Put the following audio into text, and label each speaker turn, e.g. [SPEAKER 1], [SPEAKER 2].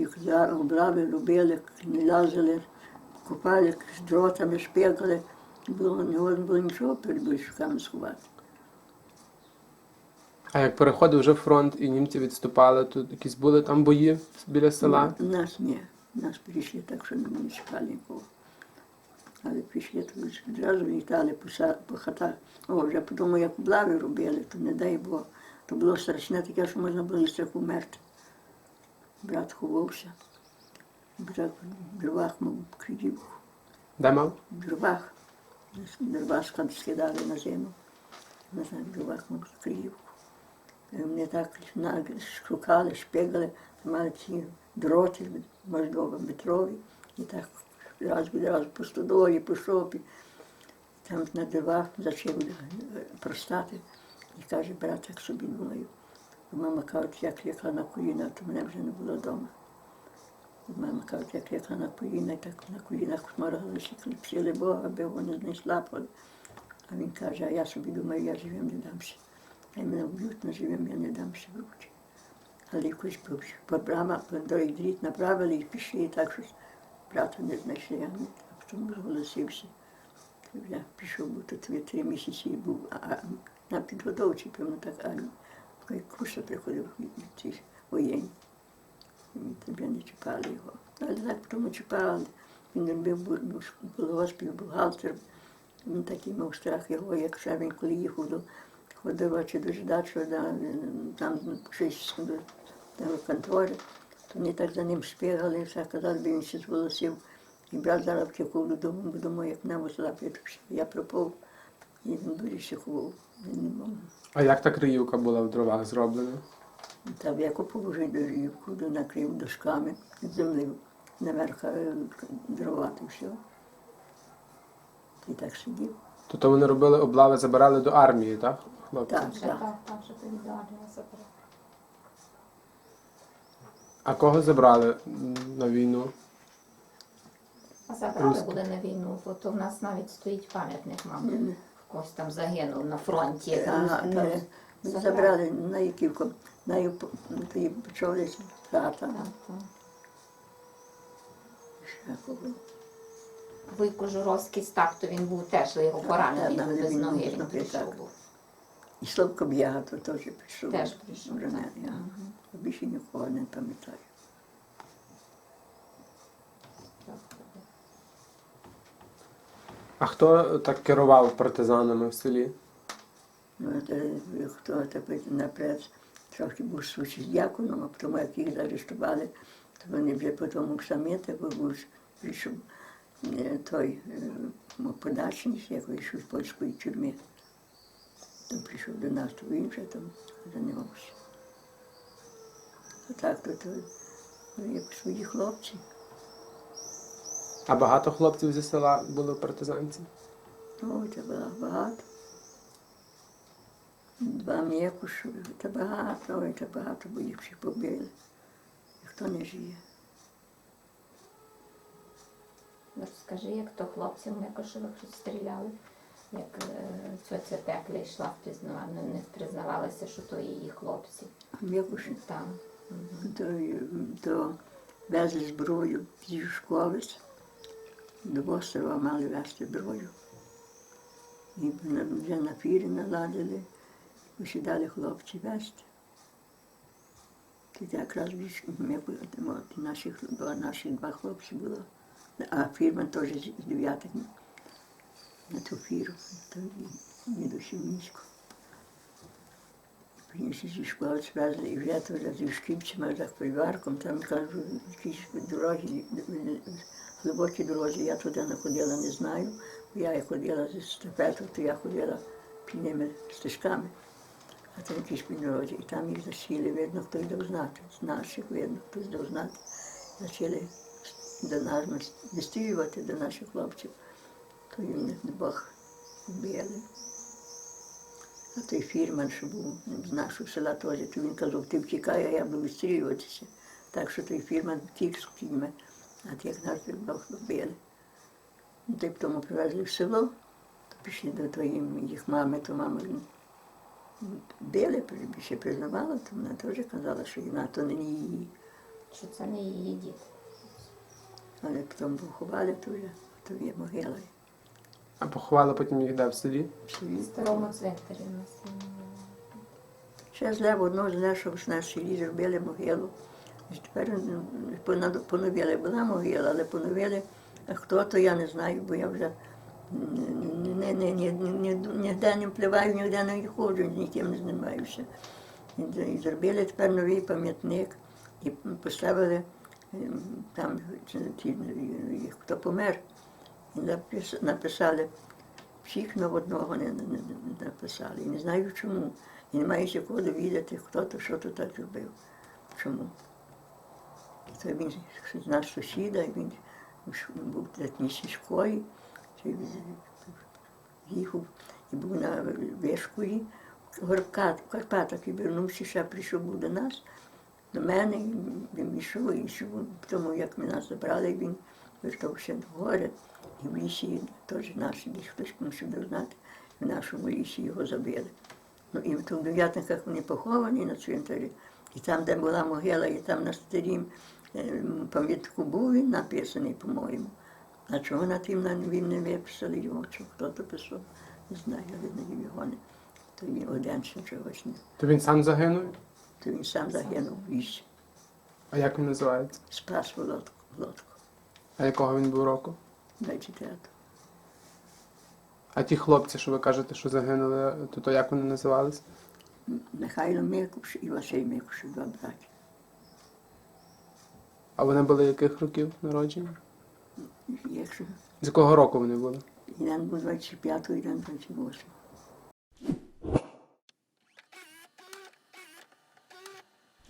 [SPEAKER 1] їх облави, любили, лазили, купали з дротами, шпекали. Було, не можна було нічого перед бойовиками сховати.
[SPEAKER 2] А як переходив вже фронт і німці відступали, то якісь були там бої біля села?
[SPEAKER 1] У нас ні. Нас прийшли так, що не чекали нікого. Але прийшли, то вже одразу літали по, по хатах. О, вже потім, як облави робили, то не дай Бог. То було страшне таке, що можна було і страху вмерти. Брат ховався. Брат в дровах мав кридівку.
[SPEAKER 2] Де мав?
[SPEAKER 1] В дровах. Дрова скидали на зиму. В дровах мав кридівку. Так шукали, шпигали, мали ці дроти, можливо, метрові. І так раз від раз по стодолі, по шопі. Там на дивах зачав простати. І каже, брат, як собі думаю. Мама каже, як лягла на коліна, то мене вже не було вдома. Мама каже, як лягла на коліна, так на колінах сморгалися, кліпсили Бога, аби вони знайшла. А він каже, а я собі думаю, я живим не дамся. А мене вб'ють на живим, я не дамся в руки. Але якось по брама, дорогий дріт направили і пішли, і так щось брата не знайшли, він потім зголосився. Я пішов, я три місяці був а, на підготовці, певно, так армії. Такий курс приходив ці воєнні. Тебе не чіпали його. Але так потім чіпали. Він робив бу- був госпів, бухгалтер. Він такий мав страх його, як ще він коли їхав до ходив чи до ждачу, да, там щось до, контори, то вони так за ним шпігали, все казали, він ще зголосив. І брат зараз втекав додому, бо думаю, як мене притушив. Я пропав, і мав.
[SPEAKER 2] А як та криївка була в дровах зроблена?
[SPEAKER 1] Там я положив дорівку, накрив дошками, землею, наверх е, дрова і все. І так сидів.
[SPEAKER 2] Тобто вони робили облави, забирали до армії, так? Хлопці?
[SPEAKER 1] Так, так.
[SPEAKER 3] так, так, що тоді далі забрали.
[SPEAKER 2] А кого забрали на війну?
[SPEAKER 3] А забрали
[SPEAKER 2] Руські.
[SPEAKER 3] були на війну, бо то в нас навіть стоїть пам'ятник, мабуть. Когось там загинув на фронті.
[SPEAKER 1] Ага,
[SPEAKER 3] Там,
[SPEAKER 1] не,
[SPEAKER 3] забрали.
[SPEAKER 1] забрали на Яківку, на Юп- почалися
[SPEAKER 3] так. Вуйко Журовський стак, то він був теж його поранений, він без
[SPEAKER 1] він
[SPEAKER 3] ноги, він прийшов був.
[SPEAKER 1] І Славко Б'яга то теж прийшов.
[SPEAKER 3] Теж прийшов,
[SPEAKER 1] Вже не, я більше нікого не пам'ятаю.
[SPEAKER 2] А хто так керував партизанами в селі?
[SPEAKER 1] Ну, це, хто тепер наперед трохи був сучий дяконом, а потім, як їх заарештували, то вони вже потім самі так був е, той подачник, як вийшов з польської тюрми. Там прийшов до нас, то він вже там займався. А так то, то ну, як свої хлопці.
[SPEAKER 2] А багато хлопців зі села були партизанці?
[SPEAKER 1] Ой, це було багато. Два м'якушу, це багато, ой, це багато, бо їх всі побили. Ніхто не жиє.
[SPEAKER 3] Розкажи, як то хлопцям Микошевих стріляли, як е, ця пекля йшла впізнавана, не признавалися, що то її хлопці.
[SPEAKER 1] М'якуші,
[SPEAKER 3] Там.
[SPEAKER 1] То, то везли зброю зі школи, до острова мали везти зброю. І вже на фірі наладили, посідали хлопці везти. Тоді якраз ми були, наші, наші два хлопці було. А фірма теж з дев'ятих на ту фіру, то не досі низько. Приніс зі школи звезли і вже то зі шкільцями, за фольварком, там кажу, якісь дороги, глибокі дороги, я туди не ходила, не знаю. Бо я як ходила з степету, то я ходила пільними стежками, а там якісь підроги. І там їх засіли, видно, хтось дав знати. З наших видно, хтось дав знати. Почали до нас вистрілювати до наших хлопців, то їм Бог вбили. А той фірман, що був з нашого села теж, то він казав, ти втікай, а я буду відстрілюватися. Так що той фірман втік з кіньми, а тих нас Бог вбили. Ну, Ти тому привезли в село, то пішли до твоєї їх мами, то мама били, більше признавала, то вона теж казала, що вона то не її.
[SPEAKER 3] що це не її дід.
[SPEAKER 1] Але потім поховали, то є могила.
[SPEAKER 2] А поховали потім їх де в селі.
[SPEAKER 1] в.
[SPEAKER 3] Старому цвинтарі у нас.
[SPEAKER 1] Ще зле в одно зле, щоб в нас в селі зробили могилу. І тепер понад- поновили. Була могила, але поновили. А хто то я не знаю, бо я вже ні- ні- ні- ні- ні- ні- ніде не впливаю, ніде не ходжу, ніким не займаюся. І з- І зробили тепер новий пам'ятник і поставили ем, там ті, е, хто помер. Написали всіх на одного не, написали. І не знаю чому. І не маю ще кого довідати, хто то, що то так зробив. Чому? Це він нас сусіда, він був в школі, їхав і був на вишколі в Горбкат, в Карпатах і вернувся, ще прийшов був до нас, до мене, він йшов, і тому як ми нас забрали, він вертався до гори, і в лісі теж наші, десь хтось мусив знати, в нашому лісі його забили. Ну і в тому дев'ятниках вони поховані на цвинтарі. І там, де була могила, і там на старім пам'ятку був він написаний, по-моєму. А чого на тим він не виписали його, чи хто то писав, не знаю, але його не. То він один ще чогось не.
[SPEAKER 2] То він сам загинув.
[SPEAKER 1] То він сам загинув в лісі,
[SPEAKER 2] А як він називається?
[SPEAKER 1] спас в лодку,
[SPEAKER 2] А якого він був року?
[SPEAKER 1] 25
[SPEAKER 2] А ті хлопці, що ви кажете, що загинули, то, то як вони називалися?
[SPEAKER 1] Михайло Микуш і Василь Микуш, два браті.
[SPEAKER 2] А вони були яких років народження?
[SPEAKER 1] Якщо
[SPEAKER 2] З якого року вони були?
[SPEAKER 1] один був 25-го, один 28-го.